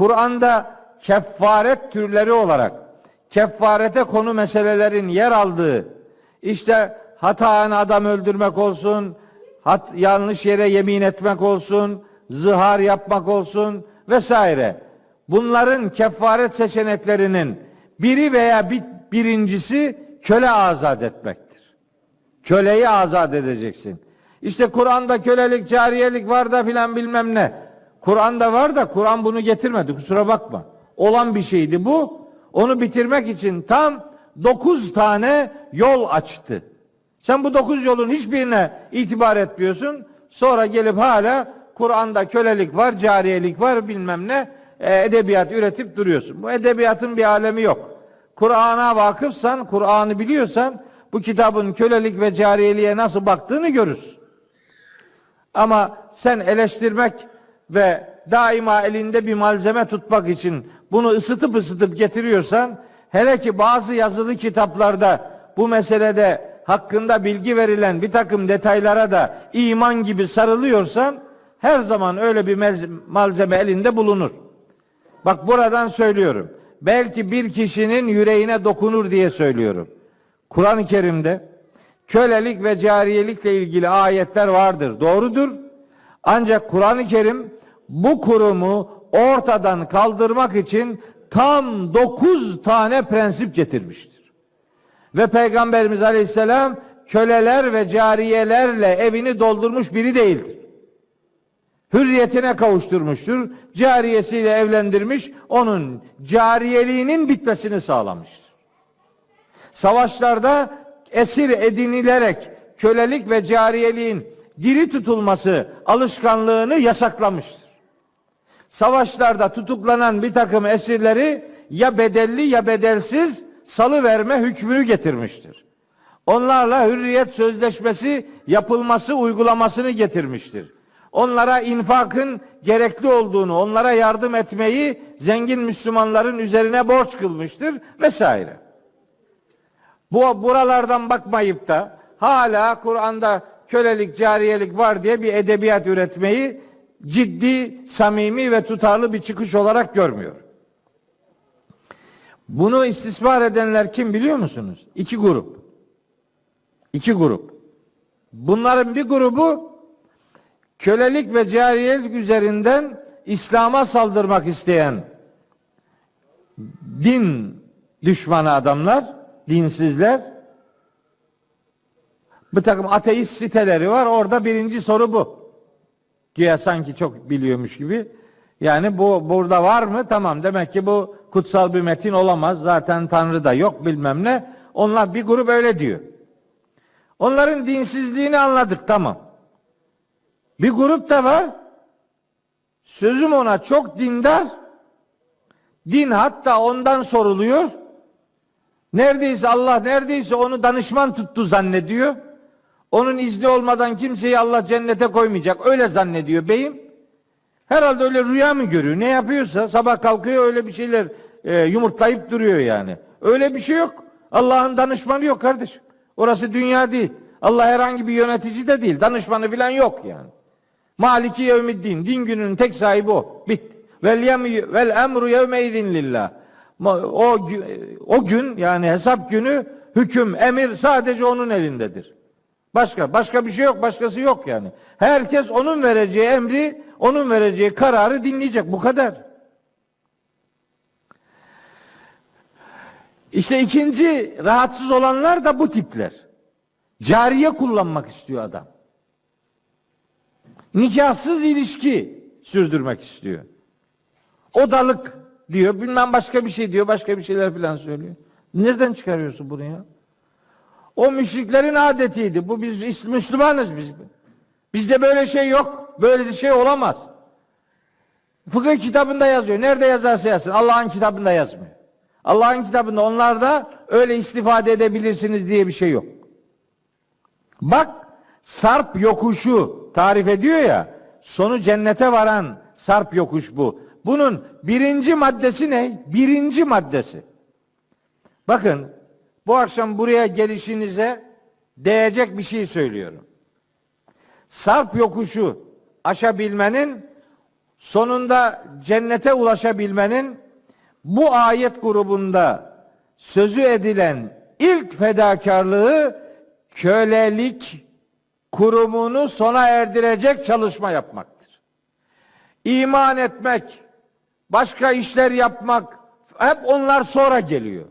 Kur'an'da kefaret türleri olarak kefarete konu meselelerin yer aldığı işte hataen adam öldürmek olsun, hat, yanlış yere yemin etmek olsun, zihar yapmak olsun vesaire. Bunların kefaret seçeneklerinin biri veya bir, birincisi köle azat etmektir. Köleyi azat edeceksin. İşte Kur'an'da kölelik, cariyelik var da filan bilmem ne. Kur'an'da var da Kur'an bunu getirmedi kusura bakma. Olan bir şeydi bu. Onu bitirmek için tam dokuz tane yol açtı. Sen bu dokuz yolun hiçbirine itibar etmiyorsun. Sonra gelip hala Kur'an'da kölelik var, cariyelik var bilmem ne e, edebiyat üretip duruyorsun. Bu edebiyatın bir alemi yok. Kur'an'a vakıfsan, Kur'an'ı biliyorsan bu kitabın kölelik ve cariyeliğe nasıl baktığını görürsün. Ama sen eleştirmek ve daima elinde bir malzeme tutmak için bunu ısıtıp ısıtıp getiriyorsan hele ki bazı yazılı kitaplarda bu meselede hakkında bilgi verilen bir takım detaylara da iman gibi sarılıyorsan her zaman öyle bir malzeme elinde bulunur. Bak buradan söylüyorum. Belki bir kişinin yüreğine dokunur diye söylüyorum. Kur'an-ı Kerim'de kölelik ve cariyelikle ilgili ayetler vardır. Doğrudur. Ancak Kur'an-ı Kerim bu kurumu ortadan kaldırmak için tam dokuz tane prensip getirmiştir. Ve Peygamberimiz Aleyhisselam köleler ve cariyelerle evini doldurmuş biri değildir. Hürriyetine kavuşturmuştur. Cariyesiyle evlendirmiş, onun cariyeliğinin bitmesini sağlamıştır. Savaşlarda esir edinilerek kölelik ve cariyeliğin diri tutulması alışkanlığını yasaklamıştır. Savaşlarda tutuklanan bir takım esirleri ya bedelli ya bedelsiz salı verme hükmünü getirmiştir. Onlarla hürriyet sözleşmesi yapılması uygulamasını getirmiştir. Onlara infakın gerekli olduğunu, onlara yardım etmeyi zengin Müslümanların üzerine borç kılmıştır vesaire. Bu buralardan bakmayıp da hala Kur'an'da kölelik, cariyelik var diye bir edebiyat üretmeyi ciddi, samimi ve tutarlı bir çıkış olarak görmüyor. Bunu istismar edenler kim biliyor musunuz? İki grup. İki grup. Bunların bir grubu kölelik ve cariyelik üzerinden İslam'a saldırmak isteyen din düşmanı adamlar, dinsizler. Bir takım ateist siteleri var. Orada birinci soru bu. Güya sanki çok biliyormuş gibi. Yani bu burada var mı? Tamam demek ki bu kutsal bir metin olamaz. Zaten Tanrı da yok bilmem ne. Onlar bir grup öyle diyor. Onların dinsizliğini anladık tamam. Bir grup da var. Sözüm ona çok dindar. Din hatta ondan soruluyor. Neredeyse Allah neredeyse onu danışman tuttu zannediyor. Onun izni olmadan kimseyi Allah cennete koymayacak. Öyle zannediyor beyim. Herhalde öyle rüya mı görüyor? Ne yapıyorsa sabah kalkıyor öyle bir şeyler e, yumurtlayıp duruyor yani. Öyle bir şey yok. Allah'ın danışmanı yok kardeşim. Orası dünya değil. Allah herhangi bir yönetici de değil. Danışmanı falan yok yani. Maliki yevmiddin. Din gününün tek sahibi o. Bitti. Vel, yem, vel emru yevme idin lillah. O, o gün yani hesap günü hüküm, emir sadece onun elindedir. Başka başka bir şey yok, başkası yok yani. Herkes onun vereceği emri, onun vereceği kararı dinleyecek. Bu kadar. İşte ikinci rahatsız olanlar da bu tipler. Cariye kullanmak istiyor adam. Nikahsız ilişki sürdürmek istiyor. Odalık diyor, bilmem başka bir şey diyor, başka bir şeyler falan söylüyor. Nereden çıkarıyorsun bunu ya? O müşriklerin adetiydi. Bu biz Müslümanız biz. Bizde böyle şey yok. Böyle bir şey olamaz. Fıkıh kitabında yazıyor. Nerede yazarsa yazsın. Allah'ın kitabında yazmıyor. Allah'ın kitabında onlarda öyle istifade edebilirsiniz diye bir şey yok. Bak sarp yokuşu tarif ediyor ya sonu cennete varan sarp yokuş bu. Bunun birinci maddesi ne? Birinci maddesi. Bakın bu akşam buraya gelişinize değecek bir şey söylüyorum. Sarp yokuşu aşabilmenin sonunda cennete ulaşabilmenin bu ayet grubunda sözü edilen ilk fedakarlığı kölelik kurumunu sona erdirecek çalışma yapmaktır. İman etmek, başka işler yapmak hep onlar sonra geliyor.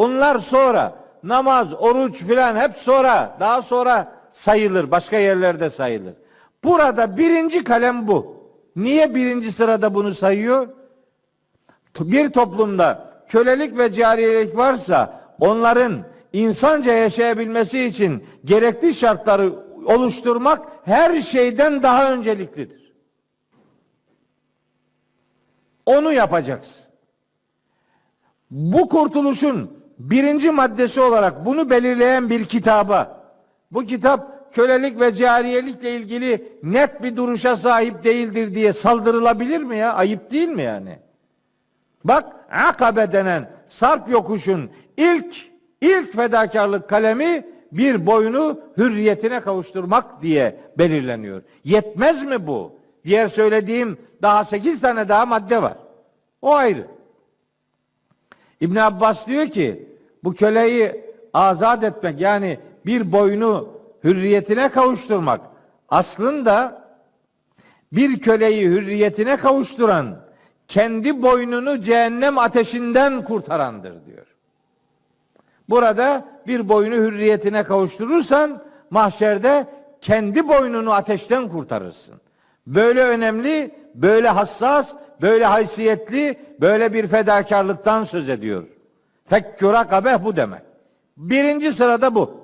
Onlar sonra namaz, oruç filan hep sonra, daha sonra sayılır, başka yerlerde sayılır. Burada birinci kalem bu. Niye birinci sırada bunu sayıyor? Bir toplumda kölelik ve cariyelik varsa onların insanca yaşayabilmesi için gerekli şartları oluşturmak her şeyden daha önceliklidir. Onu yapacaksın. Bu kurtuluşun birinci maddesi olarak bunu belirleyen bir kitaba, bu kitap kölelik ve cariyelikle ilgili net bir duruşa sahip değildir diye saldırılabilir mi ya? Ayıp değil mi yani? Bak Akabe denen Sarp yokuşun ilk ilk fedakarlık kalemi bir boyunu hürriyetine kavuşturmak diye belirleniyor. Yetmez mi bu? Diğer söylediğim daha sekiz tane daha madde var. O ayrı. İbn Abbas diyor ki bu köleyi azat etmek yani bir boynu hürriyetine kavuşturmak aslında bir köleyi hürriyetine kavuşturan kendi boynunu cehennem ateşinden kurtarandır diyor. Burada bir boynu hürriyetine kavuşturursan mahşerde kendi boynunu ateşten kurtarırsın. Böyle önemli, böyle hassas, böyle haysiyetli, böyle bir fedakarlıktan söz ediyor. Fekkü rakabe bu demek. Birinci sırada bu.